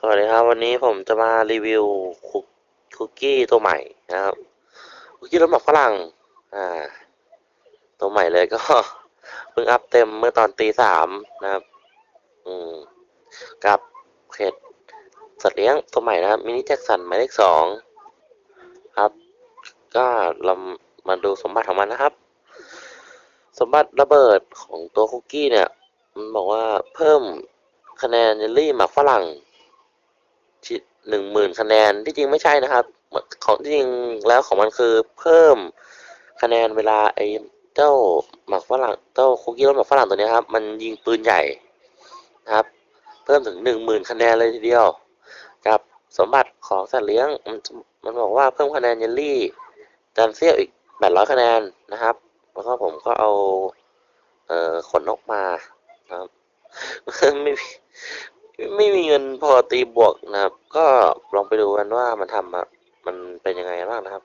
สวัสดีครับวันนี้ผมจะมารีวิวคุกคุกกี้ตัวใหม่นะครับคุกกี้รสหมักฝรั่งอ่า ตัวใหม่เลยก็เพิ่งอัพเต็มเมื่อตอนตีสามนะครับ อืมกับเพจสัตว์เลี้ยงตัวใหม่นะครับมินิแจ็คสันหมายเลขสองครับ ก็เรามาดูสมบัติของมันนะครับ สมบัติระเบิดของตัวคุกกี้เนี่ย มันบอกว่าเพิ่มคะแนนเยลลี่หมักฝรั่ง หนึ่งหมื่นคะแนนที่จริงไม่ใช่นะครับ ของที่จริงแล้วของมันคือเพิ่มคะแนนเวลาไอ้เจ้าหมักฝรั่งเจ้าคุกกี้รสหมักฝรั่งตัวนี้ครับ มันยิงปืนใหญ่นะครับ เพิ่มถึงหนึ่งหมื่นคะแนนเลยทีเดียวกับสมบัติของสัตว์เลี้ยงมันมันบอกว่าเพิ่มคะแนนเยลลี่ดันเซียลอีกแปดร้อยคะแนนนะครับ แล้วก็ผมก็เอา เอ่อขนนกมานะครับไม่ ไม่มีเงินพอตีบวกนะครับ ก็ลองไปดูกันว่ามันทำอะมันเป็นยังไงบ้างนะครับ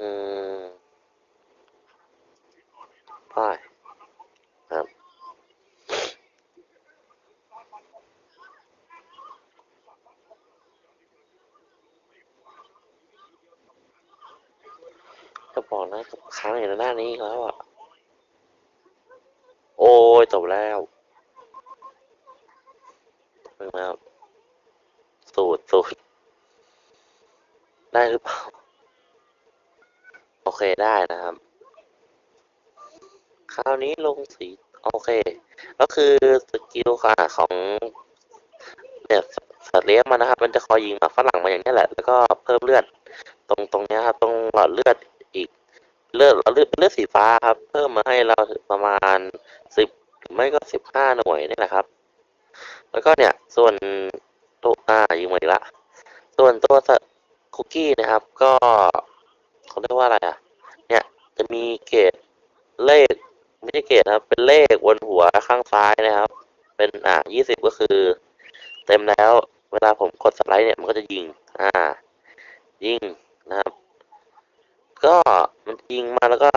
อืมไปครับ จะบอกนะค้างอยู่ในหน้านี้แล้วอะ โอ้ยจบแล้วเพิ่งแล้วสูตรสูตรได้หรือเปล่า โอเคได้นะครับ คราวนี้ลงสี โอเค ก็คือสกิลค่ะของเนี่ยสัตว์เลี้ยงมันนะครับ มันจะคอยยิงหมาฝรั่งมาอย่างนี้แหละ แล้วก็เพิ่มเลือด ตรงตรงนี้ครับ ตรงหลอดเลือดอีก เลือดเลือดเลือดสีฟ้าครับ เพิ่มมาให้เราประมาณสิบ ไม่ก็สิบห้าหน่วยนี่แหละครับ แล้วก็เนี่ยส่วนตัวอ่ายิงมาอีกละ ส่วนตัวคุกกี้นะครับ ก็เขาเรียกว่าอะไรอะ เนี่ยจะมีเกรดเลขไม่ใช่เกรดนะครับ เป็นเลขบนหัวข้างซ้ายนะครับ เป็นอ่ายี่สิบก็คือ เต็มแล้ว เวลาผมกดสไลด์เนี่ยมันก็จะยิง อ่า ยิงนะครับ ก็มันยิงมาแล้วก็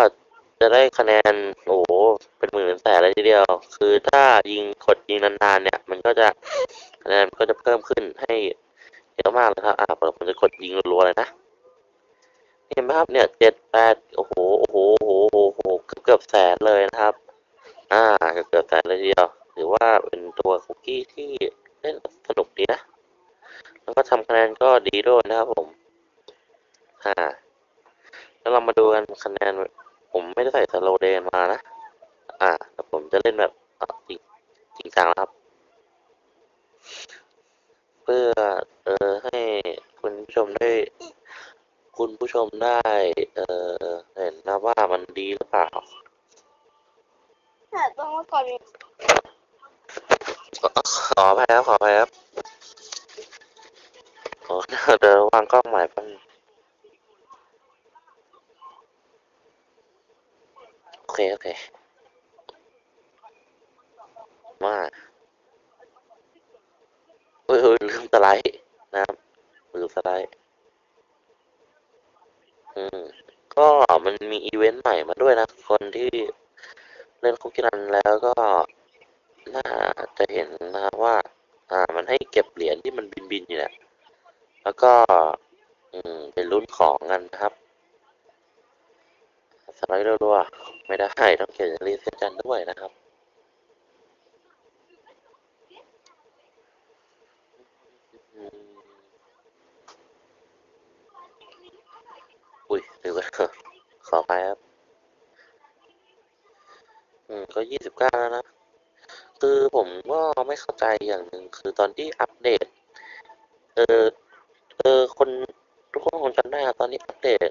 จะได้คะแนนโอ้โหเป็นหมื่นเป็นแสนเลยทีเดียว คือถ้ายิงกดยิงนานๆเนี่ย มันก็จะคะแนนก็จะเพิ่มขึ้นให้เยอะมากเลยครับอ่าผมจะกดยิงรัวๆเลยนะเห็นไหมครับเนี่ยเจ็ดแปดโอ้โหโอ้โหโอ้โหโอ้โหเกือบเกือบแสนเลยนะครับ อ่าเกือบเกือบแสนเลยทีเดียวถือว่าเป็นตัวคุกกี้ที่เล่นสนุกดีนะ แล้วก็ทำคะแนนก็ดีด้วยนะครับผม อ่า แล้วเรามาดูกันคะแนน ผมไม่ได้ใส่สโลเดนมานะ อ่าแต่ผมจะเล่นแบบจริงจริงจังแล้วครับ เพื่อเออให้คุณผู้ชมได้ คุณผู้ชมได้ เออเห็นนะว่ามันดีหรือเปล่าแต่ต้องว่าก่อนมีขอไปครับขอไปครับโอ้เดี๋ยววางกล้องใหม่แป๊บนึงโอ เคโอเคมาเฮ้ยเฮ้ยลืมสไลด์นะครับลืมสไลด์อืมก็มันมีอีเวนต์ใหม่มาด้วยนะ คนที่เล่นคุกกี้รันแล้วก็น่าจะเห็นนะครับว่า อ่า มันให้เก็บเหรียญที่มันบินบินอยู่เนี่ยแล้วก็ อืมเป็นรุ่นของกันนะครับ สไลด์รัวๆไม่ได้ต้องเขียนรีเซ็ตกันด้วยนะครับอุ้ยดี๋ยวก่อนขอไปครับ อืม ก็ยี่สิบเก้าแล้วนะ คือผมก็ไม่เข้าใจอย่างหนึ่งคือตอนที่อัปเดต เออ เออ คน ทุกคนคงจำได้ครับตอนนี้อัปเดต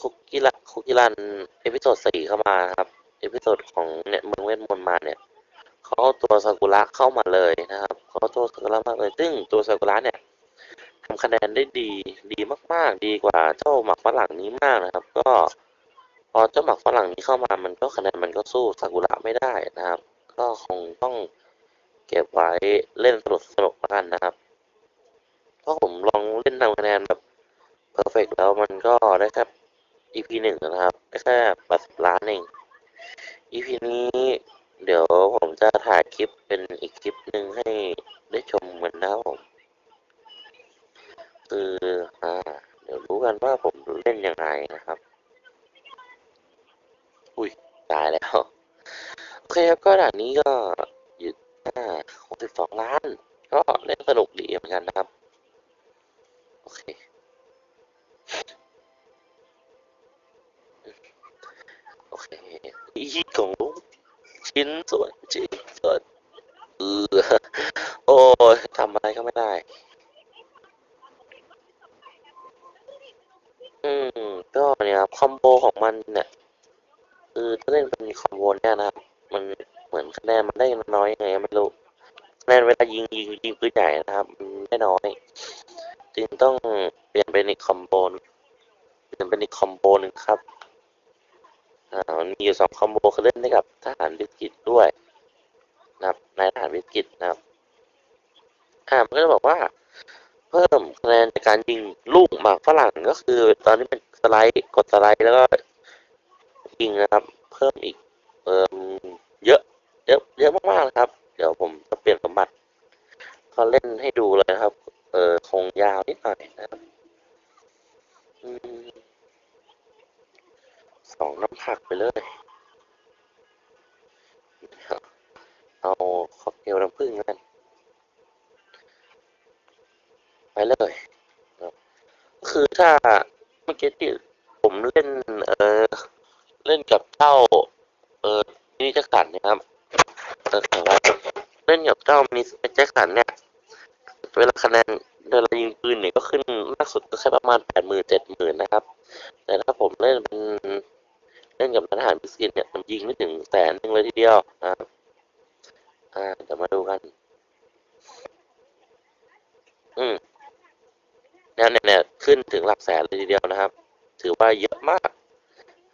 คุกกี้รัน คุกกี้รันเอพิโซดสี่เข้ามาครับ เอพิโซดของเนี่ยเมืองเวทมนต์มาเนี่ยเขาเอาตัวซากุระเข้ามาเลยนะครับเขาตัวซากุระมาเลยซึ่งตัวซากุระเนี่ยทำคะแนนได้ดีดีมาก ๆ ดีกว่าเจ้าหมักฝรั่งนี้มากนะครับ ก็พอเจ้าหมักฝรั่งนี้เข้ามามันก็คะแนนมันก็สู้ซากุระไม่ได้นะครับ ก็คงต้องเก็บไว้เล่นสนุกสนุกแล้วกันนะครับเพราะผมลองเล่นทำคะแนนแบบเพอร์เฟกแล้วมันก็ได้แค่ EP หนึ่งนะครับแค่แปดสิบล้านเอง EP นี้เดี๋ยวผมจะถ่ายคลิปเป็นอีกคลิปหนึ่งให้ได้ชมกันนะครับผมคืออ่าเดี๋ยวรู้กันว่าผมเล่นยังไงนะครับ อุ้ยตายแล้ว โอเคครับก็ด่านนี้ก็อยู่อ่า62ล้าน ก็เล่นสนุกดีเหมือนกันนะครับ ชิ้นส่วนชิ้นส่วนเออโอ้ยทำอะไรก็ไม่ได้ อืม ก็เนี่ยครับคอมโบของมันเนี่ยคือถ้าเล่นเป็นคอมโบเนี่ยนะครับ มันเหมือนคะแนนมันได้น้อยยังไงไม่รู้คะแนนเวลายิงยิงยิงปืนใหญ่นะครับได้น้อย จึงต้องเปลี่ยนเป็นอีกคอมโบเปลี่ยนเป็นอีกคอมโบหนึ่งครับ มีอยู่สองคอมโบคือเล่นได้กับทหารวิกฤตด้วยนะครับนายทหารวิกฤตนะครับอ่ามันก็จะบอกว่า เพิ่มคะแนนในการยิงลูกหมากฝรั่งก็คือ ตอนนี้เป็นสไลด์กดสไลด์แล้วก็ยิงนะครับ เพิ่มอีกเอ่อะ เยอะเยอะมากๆนะครับ เดี๋ยวผมจะเปลี่ยนสมบัติเขาเล่นให้ดูเลยนะครับ เออคงยาวนิดหน่อยนะครับอืมสองน้ำผักไปเลย เอาค็อกเทลน้ำผึ้งแล้วกัน ไปเลยคือถ้าเมื่อกี้ที่ผมเล่น เออเล่นกับเจ้า เออนี่แจ็คสันนะครับเออแต่ว่าเล่นกับเจ้ามิสแจ็คสันเนี่ย เวลาคะแนนเวลายิงปืนเนี่ยก็ขึ้นมากสุดก็แค่ประมาณแปดหมื่นเจ็ดหมื่นนะครับ แต่ถ้าผมเล่นเป็นเล่นกับทหารบิสกินเนี่ยมันยิงไม่ถึงแสนหนึ่งเลยทีเดียวนะครับอ่าเดี๋ยวมาดูกัน อืม นี่ยเนี่ยเนี่ยขึ้นถึงหลักแสนเลยทีเดียวนะครับ ถือว่าเยอะมาก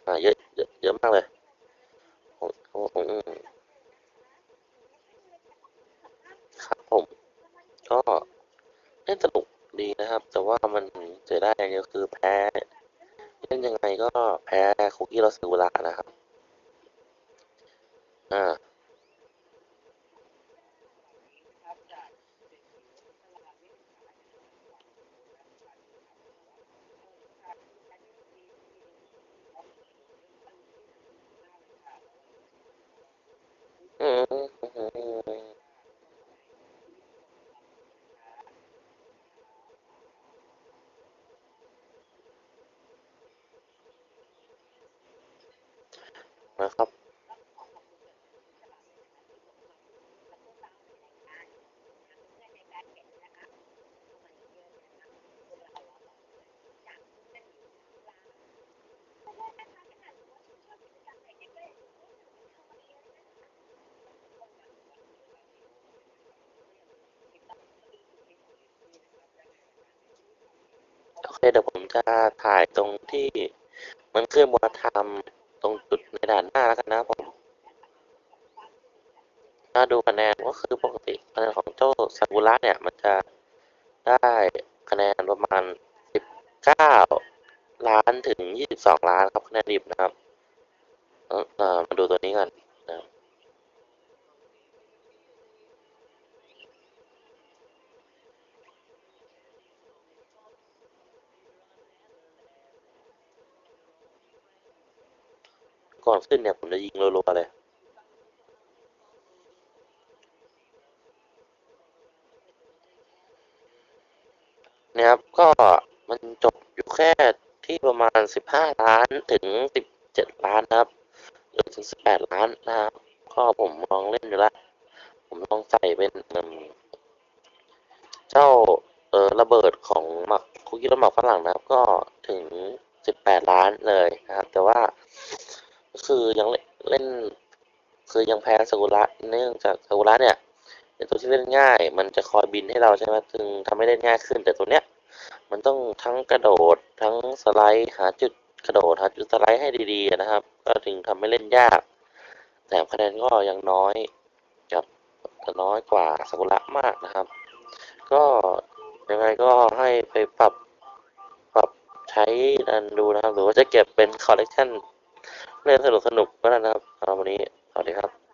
อ่าเยอะเยอะเยอะมากเลยโอ้โหครับผม ก็เล่นสนุกดีนะครับ แต่ว่ามันเสียได้อย่างเดียวคือแพ้ เล่นยังไงก็แพ้คุกกี้รอสูระนะครับ อ่า อืมอืมอืม นะครับ โอเคเดี๋ยวผมจะถ่ายตรงที่มันเคลื่อนวัฒนธรรมตรงจุด ด่านหน้าแล้วกันนะผมถ้าดูคะแนนก็คือปกติคะแนนของเจ้าซากุระเนี่ย มันจะได้คะแนนประมาณ 19 ล้านถึง 22 ล้านครับคะแนนดิบนะครับ เออมาดูตัวนี้กันนะครับ ก่อนขึ้นเนี่ยผมจะยิงรัวๆเลยนะครับก็มันจบอยู่แค่ที่ประมาณ 15 ล้านถึง 17 ล้านนะครับหรือถึง 18 ล้านนะครับก็ผมลองเล่นอยู่ละผมลองใส่เป็นเจ้าเออระเบิดของหมักคุกกี้รสหมักฝรั่งนะครับ ก็ถึง 18 ล้านเลยนะครับ แต่ว่า คือยังเล่นคือยังแพ้ซากุระเนื่องจากซากุระเนี่ยเป็นตัวที่เล่นง่าย มันจะคอยบินให้เราใช่ไหมจึงทำให้เล่นง่ายขึ้น แต่ตัวเนี้ยมันต้องทั้งกระโดดทั้งสไลด์หาจุดกระโดดหาจุดสไลด์ให้ดีๆนะครับ ก็ถึงทำให้เล่นยาก แต่คะแนนก็ยังน้อยกับน้อยกว่าซากุระมากนะครับ ก็ยังไงก็ให้ไปปรับปรับใช้นันดูนะครับ หรือว่าจะเก็บเป็นคอลเลกชัน เล่นสนุกสนุก็ได้นะครับสำหรับวันนี้ สวัสดีครับ